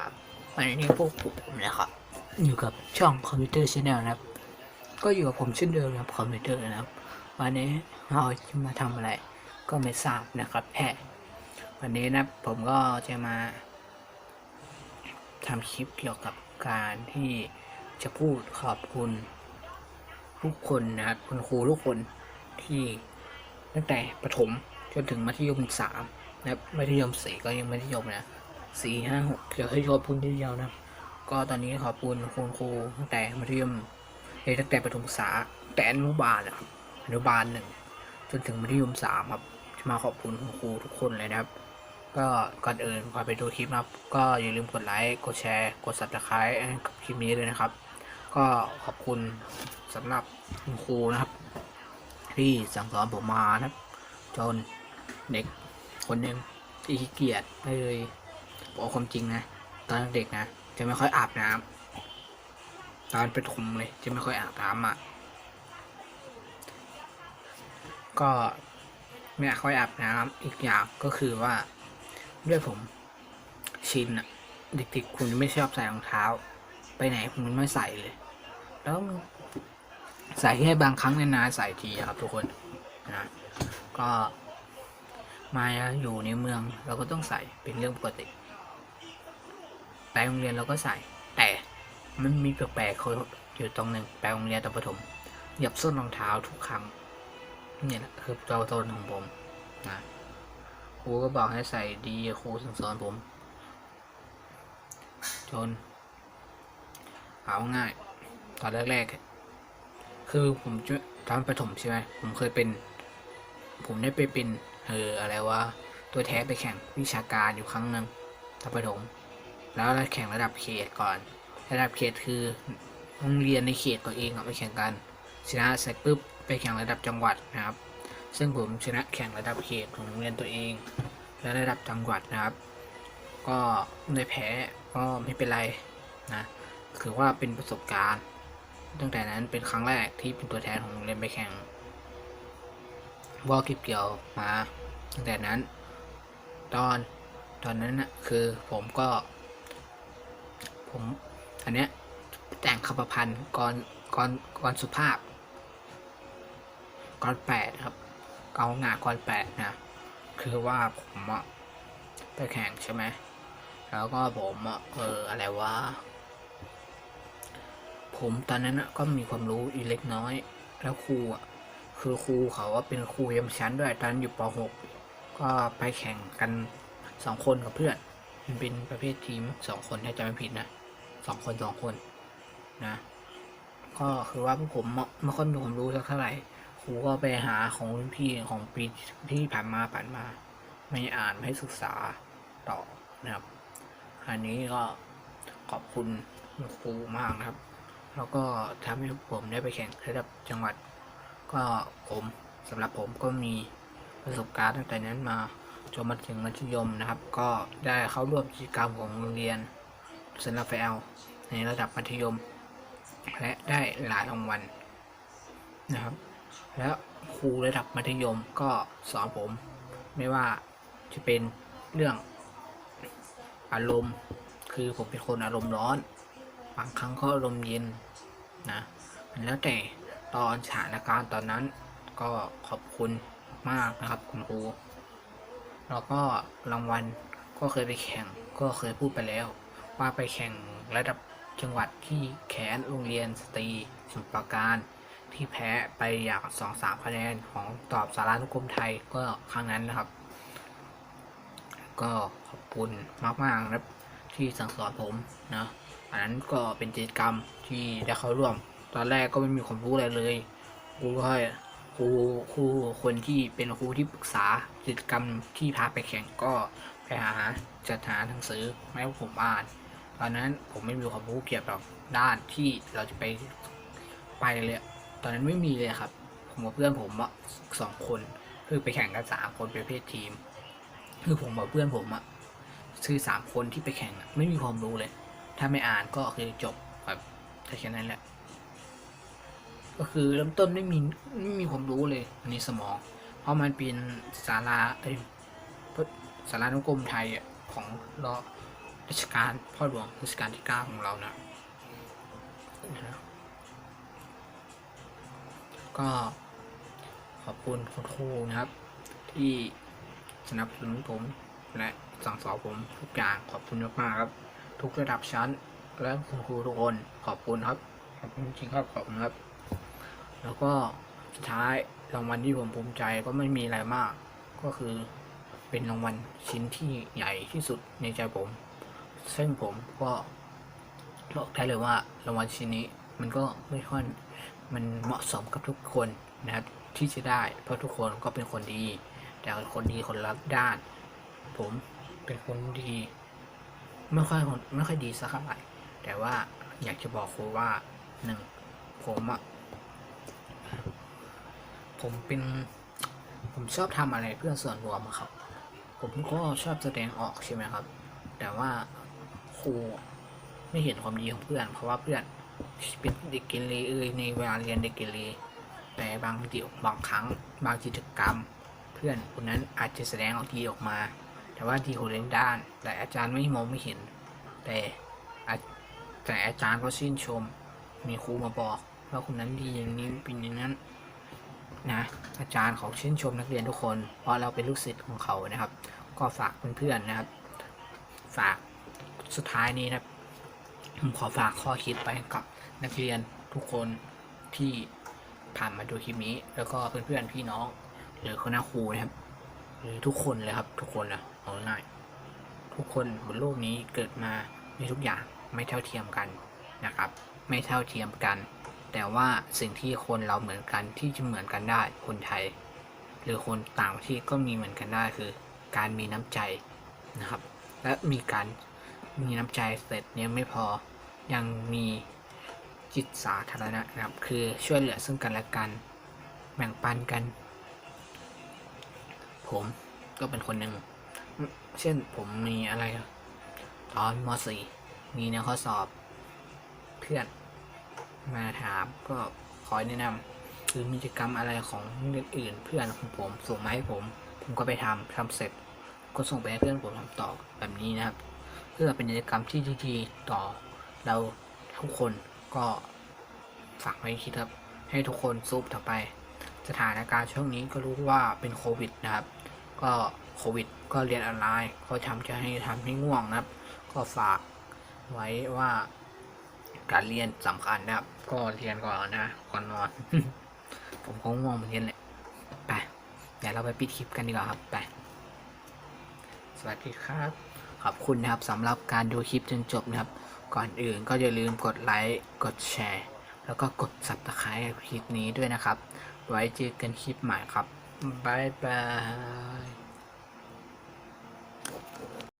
ครับวันนี้พวกผมนะครับ อยู่กับช่องคอมพิวเตอร์ชาแนลนะครับ ก็อยู่กับผมเช่นเดิมนะครับคอมพิวเตอร์นะครับ วันนี้เราจะมาทำอะไร ก็ไม่ทราบนะครับแอะวันนี้นะผมก็จะมาทำคลิปเกี่ยวกับการที่จะพูดขอบคุณทุกคนนะครับคุณครูทุกคนที่ตั้งแต่ประถมจนถึงมัธยมสามนะครับมัธยมสี่ก็ยังมัธยมนะ สี่ห้าหกเกี่ยวกับชอบพูดทีเดียวนะ ก็ตอนนี้ขอบคุณคุณครูตั้งแต่มัธยมเรียตั้งแต่ประถมศึกษาแต่อนุบาลนะครับอนุบาลหนึ่งจนถึงมัธยมสามครับมาขอบคุณคุณครูทุกคนเลยนะครับ ก็ก่อนอื่นก่อนไปดูคลิปนะครับ ก็อย่าลืมกดไลค์กดแชร์กด subscribe ให้กับคลิปนี้เลยนะครับ ก็ขอบคุณสำหรับคุณครูนะครับ ที่สั่งสอนผมมานะครับ จนเด็กคนหนึ่งที่ขี้เกียจไม่เลย บอกความจริงนะ ตอนเด็กนะ จะไม่ค่อยอาบน้ำตอนเป็นถมเลย จะไม่ค่อยอาบน้ำอะ ก็ไม่ค่อยอาบน้ำอีกอย่างก็คือว่าด้วยผมชินอะเด็กๆคุณไม่ชอบใส่รองเท้า ไปไหนคุณไม่ใส่เลย แล้วใส่แค่บางครั้งนานๆใส่ทีอะครับทุกคนนะก็มาอยู่ในเมืองเราก็ต้องใส่เป็นเรื่องปกติ ไปโรงเรียนเราก็ใส่ แต่มันมีแปลกๆเขาอยู่ตรงหนึ่งไปโรงเรียนตอนประถมเหยียบส้นรองเท้าทุกครั้งเนี่ยแหละคือตัวตนของผมนะครูก็บอกให้ใส่ดีครูสั่งสอนผม จนเอาง่ายตอนแรกๆคือผมจะตอนประถมใช่ไหมผมเคยเป็น ผมได้ไปเป็นเอออะไรวะตัวแท้ไปแข่งวิชาการอยู่ครั้งหนึ่งตอนประถม แล้วเราแข่งระดับเขตก่อน ระดับเขตคือโรงเรียนในเขตตัวเองอะไปแข่งกันชนะเสร็จปุ๊บไปแข่งระดับจังหวัดนะครับ ซึ่งผมชนะแข่งระดับเขตของโรงเรียนตัวเอง และระดับจังหวัดนะครับ ก็ได้แพ้ก็ไม่เป็นไรนะถือว่าเป็นประสบการณ์ตั้งแต่นั้นเป็นครั้งแรกที่เป็นตัวแทนของโรงเรียนไปแข่งวอลเก็บเกี่ยวมาตั้งแต่นั้น ตอนตอนนั้นนะคือผมก็ ผมอันเนี้ยแต่งคำประพันธ์ก่อนก่อนก่อนสุภาพก่อนแปดครับเกางาก่อนแปดนะคือว่าผมอะไปแข่งใช่ไหมแล้วก็ผมอะเอออะไรวะผมตอนนั้นอะก็มีความรู้อีเล็กน้อย แล้วครูอะคือครูเขาว่าเป็นครูยำชั้นด้วยตอนนั้นอยู่ป .6 ก็ไปแข่งกันสองคนกับเพื่อน มันเป็นประเภททีมสองคนถ้าจำไม่ผิดนะ สองคนสองคนนะก็คือว่าพวกผมไม่ค่อยมีความรู้สักเท่าไหร่ครูก็ไปหาของรุ่นพี่ของปีที่ผ่านมาผ่านมา ไม่อ่านไม่ศึกษาต่อนะครับ อันนี้ก็ขอบคุณคุณครูมากนะครับ แล้วก็ทำให้ผมได้ไปแข่งระดับจังหวัด ก็ผมสำหรับผมก็มีประสบการณ์ตั้งแต่นั้นมาจนมาถึงมัธยมนะครับ ก็ได้เข้าร่วมกิจกรรมของโรงเรียน เซนต์ราฟาเอลในระดับมัธยม และได้หลายรางวัลนะครับ แล้วครูระดับมัธยมก็สอนผม ไม่ว่าจะเป็นเรื่องอารมณ์ คือผมเป็นคนอารมณ์ร้อน บางครั้งก็อารมณ์เย็นนะมันแล้วแต่ตอนสถานการณ์ตอนนั้นก็ขอบคุณมากนะครับคุณครูแล้วก็รางวัลก็เคยไปแข่งก็เคยพูดไปแล้ว ว่าไปแข่งระดับจังหวัดที่แขนโรงเรียนสตรีสมุทรปราการ ที่แพ้ไปอย่างสองสามคะแนนของตอบสารานุกรมไทยก็ครั้งนั้นนะครับ ก็ขอบคุณมากๆนะครับที่สั่งสอนผมนะอันนั้นก็เป็นกิจกรรมที่ได้เข้าร่วม ตอนแรกก็ไม่มีความรู้อะไรเลยครูก็ให้ครูครูคนที่เป็นครูที่ปรึกษากิจกรรมที่พาไปแข่งก็ไปหาจัดหาหนังสือมาให้ผมอ่าน ตอนนั้นผมไม่มีความรู้เกี่ยวกับด้านที่เราจะไปไปเลย ตอนนั้นไม่มีเลยครับ ผมกับเพื่อนผมอะสองคน คือไปแข่งกันสามคนเป็นเภททีม คือผมกับเพื่อนผมอะคือสามคนที่ไปแข่งไม่มีความรู้เลย ถ้าไม่อ่านก็คือจบแบบแค่นั้นแหละ ก็คือเริ่มต้นไม่มีไม่มีความรู้เลยในสมอง เพราะมันเป็นสาราเอ้ยสารานุกรมไทยอะของรอ รัชกาลพ่อหลวงรัชกาลที่เก้าของเรานะก็ขอบคุณคุณครูนะครับ ที่สนับสนุนผมและสั่งสอนผมทุกอย่างขอบคุณมากๆครับ ทุกระดับชั้น และคุณครูทุกคนขอบคุณครับขอบคุณจริงๆครับขอบคุณครับ แล้วก็สุดท้ายรางวัลที่ผมภูมิใจก็ไม่มีอะไรมาก ก็คือเป็นรางวัลชิ้นที่ใหญ่ที่สุดในใจผม ซึ่งผมก็บอกได้เลยว่ารางวัลชิ้นนี้มันก็ไม่ค่อยมันเหมาะสมกับทุกคนนะครับที่จะได้ เพราะทุกคนก็เป็นคนดี แต่คนดีคนละด้าน ผมเป็นคนดีไม่ค่อยไม่ค่อยดีสักเท่าไหร่แต่ว่าอยากจะบอกครูว่าหนึ่งผมอะผมเป็นผมชอบทำอะไรเพื่อส่วนรวมครับ ผมก็ชอบแสดงออกใช่ไหมครับ แต่ว่า ครูไม่เห็นความดีของเพื่อน เพราะว่าเพื่อนเป็นเด็กเกเรเอ่ยในเวลาเรียนเด็กเกเรแต่บางเดี๋ยวบางครั้งบางกิจกรรม เพื่อนคนนั้นอาจจะแสดงออกดีออกมา แต่ว่าดีคนเล่นด้าน แต่อาจารย์ไม่มองไม่เห็น แต่แต่อาจารย์ก็ชื่นชม มีครูมาบอกว่าคนนั้นดีอย่างนี้เป็นอย่างนั้นนะอาจารย์เขาชื่นชมนักเรียนทุกคน เพราะเราเป็นลูกศิษย์ของเขานะครับ ก็ฝากเพื่อนๆนะครับ ฝาก สุดท้ายนี้นะครับ ผมขอฝากข้อคิดไปกับนักเรียนทุกคนที่ผ่านมาดูคลิปนี้ แล้วก็เพื่อนๆพี่น้อง หรือคณะครูนะครับ หรือทุกคนเลยครับ ทุกคนนะเอาง่ายทุกคนบนโลกนี้เกิดมามีทุกอย่างไม่เท่าเทียมกันนะครับ ไม่เท่าเทียมกัน แต่ว่าสิ่งที่คนเราเหมือนกันที่จะเหมือนกันได้คนไทย หรือคนต่างประเทศก็มีเหมือนกันได้คือ การมีน้ำใจนะครับ และมีการ มีน้ำใจเสร็จเนี่ยไม่พอยังมีจิตสาธารณะนะครับ คือช่วยเหลือซึ่งกันและกัน แบ่งปันกัน ผมก็เป็นคนหนึ่ง เช่นผมมีอะไร ตอนม .4 มีแนวข้อสอบเพื่อนมาถามก็คอยแนะนำหรือมีกิจกรรมอะไรของเด็กอื่นเพื่อนของผมส่งมาให้ผม ผมก็ไปทำทำเสร็จก็ส่งไปให้เพื่อนผมทำต่อแบบนี้นะครับ พื่อเป็นกิจกรรมที่ดีๆต่อเราทุกคนก็ฝากไว้คิดครับ ให้ทุกคนซูบต่อไป สถานการณ์ช่วงนี้ก็รู้ว่าเป็นโควิดนะครับ ก็โควิด ก็เรียนออนไลน์ ก็ทำจะให้ทำให้ง่วงนะครับ ก็ฝากไว้ว่าการเรียนสำคัญนะครับ ก็เรียนก่อนนะก่อนนอน ผมก็ง่วงเหมือนกันแหละไปเดี๋ยวเราไปปิดคลิปกันดีกว่าครับไปสวัสดีครับ ขอบคุณนะครับสำหรับการดูคลิปจนจบนะครับ ก่อนอื่นก็อย่าลืมกดไลค์ กดแชร์ แล้วก็กด subscribe คลิปนี้ด้วยนะครับ ไว้เจอกันคลิปใหม่ครับ บ๊ายบาย